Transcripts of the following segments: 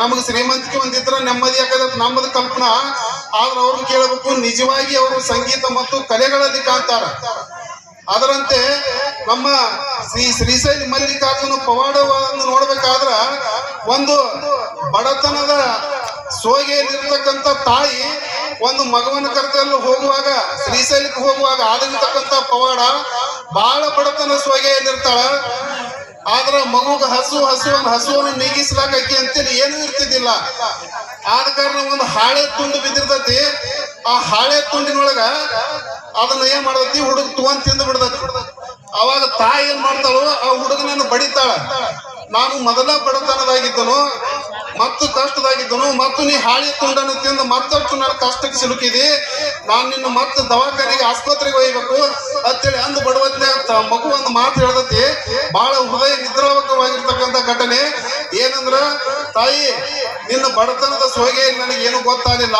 ನಮಗೆ ಶ್ರೀಮಂತಿಕೆ ಒಂದಿದ್ರ ನೆಮ್ಮದಿ ಯಾಕಂದ್ರೆ ನಮ್ಮದು ಕಲ್ಪನಾ. ಆದ್ರೆ ಅವ್ರು ಕೇಳಬೇಕು, ನಿಜವಾಗಿ ಅವರು ಸಂಗೀತ ಮತ್ತು ಕಲೆಗಳಲ್ಲಿ ಕಾಣ್ತಾರ ಅದರಂತೆ ನಮ್ಮ ಶ್ರೀ ಶ್ರೀಶೈಲ ಮಲ್ಲಿಕಾರ್ಜುನ ಪವಾಡವನ್ನು ನೋಡ್ಬೇಕಾದ್ರ ಒಂದು ಬಡತನದ ಸೋಗೆಯಲ್ಲಿರ್ತಕ್ಕಂಥ ತಾಯಿ ಒಂದು ಮಗವನ ಕರೆತಲ್ಲಿ ಹೋಗುವಾಗ, ಶ್ರೀಶೈಲಕ್ಕೆ ಹೋಗುವಾಗ ಆಗಿರ್ತಕ್ಕಂಥ ಪವಾಡ ಬಹಳ ಬಡತನ ಸೋಗೆಯಲ್ಲಿರ್ತಾಳ ಆದ್ರ ಮಗುಗ ಹಸು, ಹಸುವನ್, ಹಸುವನ್ನು ನೀಗಿಸ್ಲಾಕಿ ಅಂತೇಳಿ ಏನು ಇರ್ತಿದ್ದಿಲ್ಲ. ಆದ ಕಾರಣ ಒಂದು ಹಾಳೆ ತುಂಡು ಬಿದ್ದಿರ್ತೈತಿ. ಆ ಹಾಳೆ ತುಂಡಿನೊಳಗ ಅದನ್ನ ಏನ್ ಮಾಡತಿ ಹುಡುಗ ತಗೊಂಡ್ ತಿಂದು ಬಿಡ್ತೈತಿ. ಅವಾಗ ತಾಯಿ ಏನ್ ಮಾಡ್ತಾಳು, ಆ ಹುಡುಗನನ್ನು ಬಡಿತಾಳ. ನಾನು ಮೊದಲ ಬಡತನದಾಗಿದ್ದನು. ಮತ್ತು ಕಷ್ಟದಾಗಿದ್ದನು, ಮತ್ತು ನೀ ಹಾಳಿ ತುಂಡನ್ನು ತಿಂದು ಮತ್ತಷ್ಟು ನನ್ನ ಕಷ್ಟಕ್ಕೆ ಸಿಲುಕಿದಿ. ನಾನು ನಿನ್ನ ಮತ್ತೆ ದವಾಖಾನೆಗೆ, ಆಸ್ಪತ್ರೆಗೆ ಒಯ್ಯಬೇಕು. ಅಂತೇಳಿ ಅಂದು ಬಡವತ್ನ್ಯಾಗ ಮಗು ಒಂದು ಮಾತು ಹೇಳ್ದತಿ ಬಹಳ ಹೃದಯ ನಿದ್ರಾವಕವಾಗಿರ್ತಕ್ಕಂಥ ಘಟನೆ. ಏನಂದ್ರ, ತಾಯಿ, ನಿನ್ನ ಬಡತನದ ಸೊಗೆ ನನಗೆ ಏನು ಗೊತ್ತಾಗಲಿಲ್ಲ.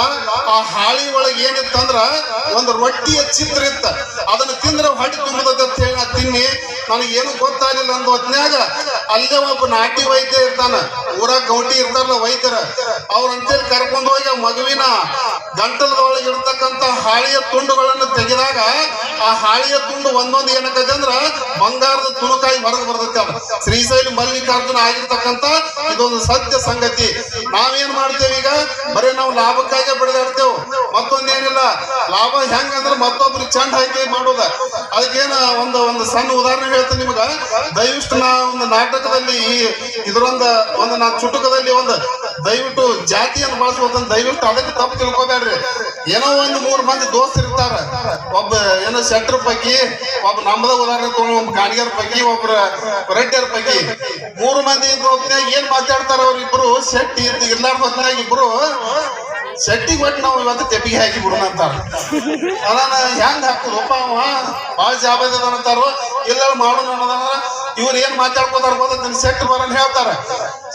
ಆ ಹಾಳಿ ಒಳಗೆ ಏನಿತ್ತಂದ್ರ, ಒಂದು ರೊಟ್ಟಿಯ ಚಿತ್ರ ಇತ್ತ. ಅದನ್ನು ತಿಂದ್ರೆ ಹೊಟ್ಟೆ ತುಂಬದ ಅಂತ ತಿನ್ನಿ. ನನಗೆ ಏನು ಗೊತ್ತಾಗಲಿಲ್ಲ ಅಂದ ಹೊತ್ನ್ಯಾಗ. ಅಲ್ಲೇ ಒಬ್ಬ ನಾಟಿ ವೈದ್ಯ ಇರ್ತಾನ. ಊರಾಗ ಗೌಟಿ ಇರ್ತಾರಲ್ಲ ವೈದ್ಯರ. ಅವ್ರ ಅಂತೇಳಿ ಕರ್ಕೊಂಡು ಹೋಗಿ ಮಗುವಿನ ಗಂಟಲದೊಳಗೆ ಇರ್ತಕ್ಕಂಥ ಹಾಳಿಯ ತುಂಡುಗಳನ್ನು ತೆಗೆದಾಗ ಆ ಹಾಳಿಯ ತುಂಡು ಒಂದೊಂದು ಏನಕ್ಕೆ ಅಂದ್ರ ಬಂಗಾರದ ತುಣುಕಾಯಿ ಹೊರಗೆ ಬರ್ತೈತೆ ಶ್ರೀಶೈಲ ಮಲ್ಲಿಕಾರ್ಜುನ ಆಗಿರ್ತಕ್ಕಂಥ ಇದೊಂದು ಸತ್ಯ ಸಂಗತಿ. ನಾವೇನ್ ಮಾಡ್ತೇವೆ ಈಗ? ಬರೀ ನಾವು ಲಾಭಕ್ಕಾಗಿ ಬೆಳೆದಾಡ್ತೇವೆ. ಮತ್ತೊಂದೇನಿಲ್ಲ. ಲಾಭ ಹೆಂಗಂದ್ರೆ ಮತ್ತೊಬ್ರಿಗೆ ಚಂಡ್ ಹಾಕಿ ಮಾಡೋದ. ಅದಕ್ಕೇನ ಒಂದು ಒಂದು ಸಣ್ಣ ಉದಾಹರಣೆ ಹೇಳ್ತೇನೆ ನಿಮಗ. ದಯವಿಟ್ಟು ನಾ ಒಂದು ನಾಟಕದಲ್ಲಿ ಈ ಇದರೊಂದ, ಒಂದು ನಾ ಚುಟುಕದಲ್ಲಿ ಒಂದು ದಯವಿಟ್ಟು ಜಾತಿಯನ್ನು ಬಳಸುವಂತ ದಯವಿಟ್ಟು ಅದಕ್ಕೆ ತಪ್ಪು ತಿಳ್ಕೊಬೇಡ್ರಿ. ಏನೋ ಒಂದು ಮೂರು ಮಂದಿ ದೋಸ್ತ್ ಇರ್ತಾರ. ಒಬ್ಬ ಏನೋ ಶೆಟ್ರ್ ಪೈಕಿ, ಒಬ್ಬ ನಮ್ಮದ ಉದಾಹರಣೆ ತಗೊಂಡು ಒಬ್ಬ ಗಾಣಿಗರ ಪೈಕಿ, ಒಬ್ಬರ ರೆಡ್ಡಿಯರ್ ಪೈಕಿ. ಮೂರು ಮಂದಿ ಇದ್ದ ಹೊತ್ನ್ಯಾಗ ಏನ್ ಮಾತಾಡ್ತಾರ ಅವ್ರಿಬ್ರು? ಶೆಟ್ಟಿ ಇರ್ಲಾರ್ದ ಹೊತ್ನ್ಯಾಗ ಇಬ್ರು ಶೆಟ್ಟಿಗೆ ಒಟ್ಟು ನಾವು ಇವತ್ತು ತೆಪ್ಪಿಗೆ ಹಾಕಿ ಬಿಡೋಣ ಅಂತಾರ. ಅದನ್ನ ಹೆಂಗ್ ಹಾಕುದಪ್ಪ ಅವ ಭಾಳ ಜಾಬದ ಅಂತಾರೋ ಇಲ್ಲ ಮಾಡೋಣ ಅನ್ನೋದಂದ್ರ ಇವ್ರು ಏನ್ ಮಾತಾಡ್ಕೋತಾರ ಗೊತ್ತ? ಸೆಟ್ ಬರನ್ ಹೇಳ್ತಾರ.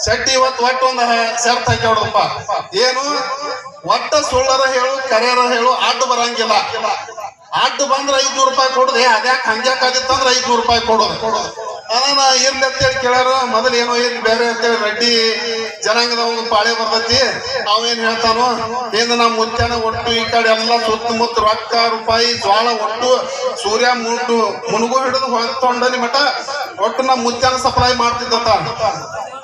ಸೆಟ್ ಇವತ್ತು ಒಟ್ಟು ಒಂದು ಶರ್ತ್ ಹಾಕಿ ಹೊಡಪ್ಪ ಏನು? ಒಟ್ಟ ಸುಳ್ಳರ ಹೇಳು, ಕರೆಯರ ಹೇಳು, ಅಡ್ಡ ಬರಂಗಿಲ್ಲ. ಅಡ್ಡ ಬಂದ್ರ ಐದ್ನೂರು ರೂಪಾಯಿ ಕೊಡುದೇ. ಅದ್ಯಾಕೆ ಹಂಗ್ಯಾಕ್ ಆದಿತ್ತಂದ್ರ ಐದ್ನೂರು ರೂಪಾಯಿ ಕೊಡೋದು. ಅದನ್ನ ಇರ್ಲಿ ಅಂತೇಳಿ ಕೇಳ್ಯಾರ ಮೊದಲು ಏನೋ ಇರ್ಲಿ ಬೇರೆ ಅಂತೇಳಿ ರೆಡ್ಡಿ ಜನಾಂಗದ ಒಂದು ಪಾಳೆ ಬರ್ತೈತಿ ಅವೇನ್ ಹೇಳ್ತಾನೋ ಏನ್ ನಮ್ಮ ಮುತ್ಯಾನ ಒಟ್ಟು, ಈ ಕಡೆ ಎಲ್ಲ ಸುತ್ತಮುತ್ತ ರೊಕ್ಕ, ರೂಪಾಯಿ, ಜ್ವಾಳ ಒಟ್ಟು, ಸೂರ್ಯ ಮುಟ್ಟು, ಮುನುಗು ಹಿಡಿದು ಹೊತ್ತೊಂಡನಿ ಮಠ, ಒಟ್ಟು ನಮ್ಮ ಮುತ್ಯಾನ ಸಪ್ಲೈ ಮಾಡ್ತಿದ್ದ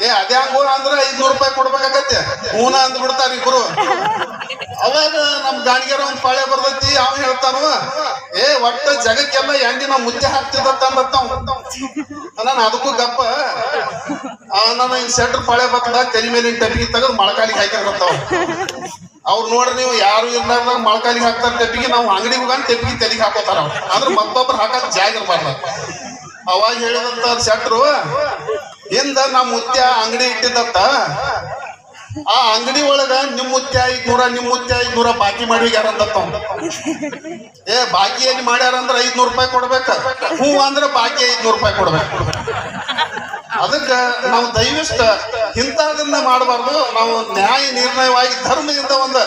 ಏ ಅದ್ಯಾಂಗೋ ಅಂದ್ರೆ ಐದ್ನೂರು ರೂಪಾಯಿ ಕೊಡ್ಬೇಕಾಗತ್ತೆ. ಹೂನ ಅಂದ್ ಬಿಡ್ತಾರ ಇಬ್ರು. ಅವಾಗ ನಮ್ ಗಾಣಿಗೆರ ಒಂದ್ ಪಾಳೆ ಬರ್ತೈತಿ, ಅವ್ ಹೇಳ್ತಾನು ಏ, ಒಟ್ಟ ಜಗಕ್ಕೆಲ್ಲ ಎಂಡಿ ನಾವು ಮುದ್ದೆ ಹಾಕ್ತಿದ್ದತ್ತ ನಾನು ಅದಕ್ಕೂ ಗಪ್ಪ. ಆ ನಾನು ಹಿಂಗ್ ಸೆಟ್ರ್ ಪಾಳೆ ಬತ್ತದ, ತಲೆ ಮೇಲೆ ಟೆಪಿಗೆ ತೆಗೆದು ಮೊಳಕಾಲಿಗೆ ಹಾಕಿರ್ತಾವ ಅವ್ರು. ನೋಡ್ರಿ ನೀವು ಯಾರು ಇರ್ಲಾರ್ದಾಗ ಮೊಳಕಾಲಿಗೆ ಹಾಕ್ತಾರ ಟೆಪಿಗೆ ನಾವು ಅಂಗಡಿಗೆ ಹೋಗ ತೆಪ್ಪಿಗೆ ತಲೆಗೆ ಹಾಕೋತಾರ ಆದ್ರೆ ಮತ್ತೊಬ್ರು ಹಾಕಕ್ ಜಾಗ ಇರ್ಬಾರ್ದ. ಅವಾಗ ಹೇಳಿದಂತ ಸೆಟ್ರು ಹಿಂದ ನಮ್ಮ ಮುತ್ಯ ಅಂಗಡಿ ಇಟ್ಟಿದ್ದತ್ತ ಆ ಅಂಗಡಿ ಒಳಗ ನಿಮ್ ಮುತ್ಯ ಐದ್ನೂರ ನಿಮ್ ಮುತ್ಯ ಐದ್ನೂರ ಬಾಕಿ ಮಾಡಿ ಯಾರಂತ ಏ, ಬಾಕಿ ಏನ್ ಮಾಡ್ಯಾರ ಅಂದ್ರ ಐದ್ನೂರ್ ರೂಪಾಯಿ ಕೊಡ್ಬೇಕ. ಹೂ ಅಂದ್ರ ಬಾಕಿ ಐದ್ನೂರ್ ರೂಪಾಯಿ ಕೊಡ್ಬೇಕು. ಅದಕ್ಕ ನಾವು ದಯವಿಷ್ಟ ಇಂಥದನ್ನ ಮಾಡಬಾರ್ದು. ನಾವು ನ್ಯಾಯ ನಿರ್ಣಯವಾಗಿ, ಧರ್ಮದಿಂದ ಒಂದು,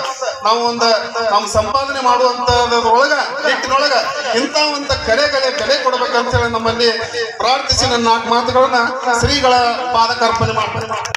ನಾವು ಒಂದು, ನಾವು ಸಂಪಾದನೆ ಮಾಡುವಂತದ್ರೊಳಗ ನಿಟ್ಟಿನೊಳಗ ಇಂಥ ಒಂದು ಕಲೆಗಳೇ ಬೆಲೆ ಕೊಡ್ಬೇಕಂತ ಹೇಳಿ ನಮ್ಮಲ್ಲಿ ಪ್ರಾರ್ಥಿಸಿ ನನ್ನ ನಾಲ್ಕು ಮಾತುಗಳನ್ನ ಶ್ರೀಗಳ ಪಾದಕರ್ಪಣೆ ಮಾಡ್ತಾರೆ